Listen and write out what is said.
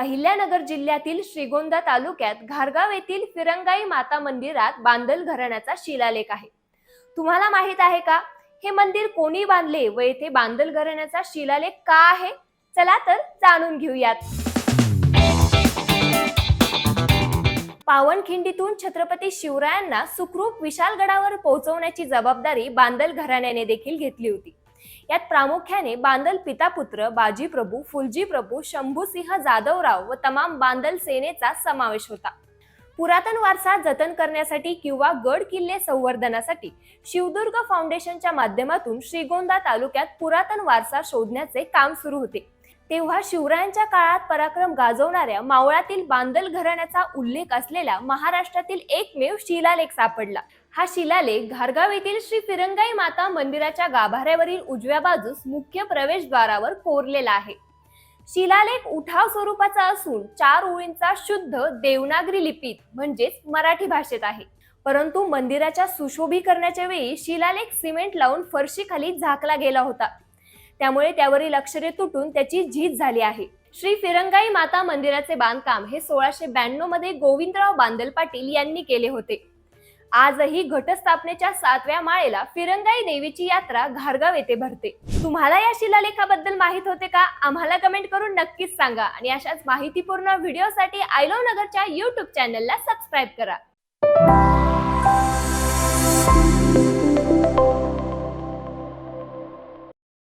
अहिल्यानगर जिल्ह्यातील श्रीगोंदा तालुक्यात घारगाव येथील फिरंगाई माता मंदिरात बांदल घराण्याचा शिलालेख आहे. तुम्हाला माहीत आहे का? हे मंदिर कोणी बांधले व येथे बांदल घराण्याचा शिलालेख का आहे? चला तर जाणून घेऊयात. पावनखिंडीतून छत्रपती शिवरायांना सुखरूप विशालगडावर पोहोचवण्याची जबाबदारी बांदल घराण्याने देखील घेतली होती. यात प्रामुख्याने बांदल पितापुत्र बाजी प्रभू फुलजी प्रभू शंभूसिंह जाधवराव व तमाम बांदल सेनेचा समावेश होता. पुरातन वारसा जतन करण्यासाठी किंवा गड किल्ले संवर्धनासाठी शिवदुर्ग फाउंडेशनच्या माध्यमातून श्रीगोंदा तालुक्यात पुरातन वारसा शोधण्याचे काम सुरू होते. तेव्हा शिवरायांच्या काळात पराक्रम गाजवणाऱ्या मावळातील बांदल घराण्याचा उल्लेख असलेला महाराष्ट्रातील एकमेव शिलालेख सापडला. हा शिलालेख घारगाव येथील श्री फिरंगाई माता मंदिराच्या गाभाऱ्यावरील उजव्या बाजूस मुख्य प्रवेशद्वारावर कोरलेला आहे. शिलालेख उठाव स्वरूपाचा असून चार ओळींचा शुद्ध देवनागरी लिपीत म्हणजेच मराठी भाषेत आहे. परंतु मंदिराच्या सुशोभीकरणाच्या वेळी शिलालेख सिमेंट लावून फरशीखाली झाकला गेला होता. त्यामुळे त्यावरील अक्षरे तुटून त्याची झीज झाली आहे. श्री फिरंगाई माता मंदिराचे बांधकाम हे सोळाशे ब्याण्णवमध्ये गोविंदराव बांदल पाटील यांनी केले होते. आजही घटस्थापनेच्या सातव्या माळेला फिरंगाई देवीची यात्रा घारगाव येथे भरते. तुम्हाला या शिलालेखाबद्दल माहीत होते का? आम्हाला कमेंट करून नक्कीच सांगा आणि अशाच माहितीपूर्ण व्हिडिओसाठी आयलो नगरच्या युट्यूब चॅनलला सबस्क्राईब करा.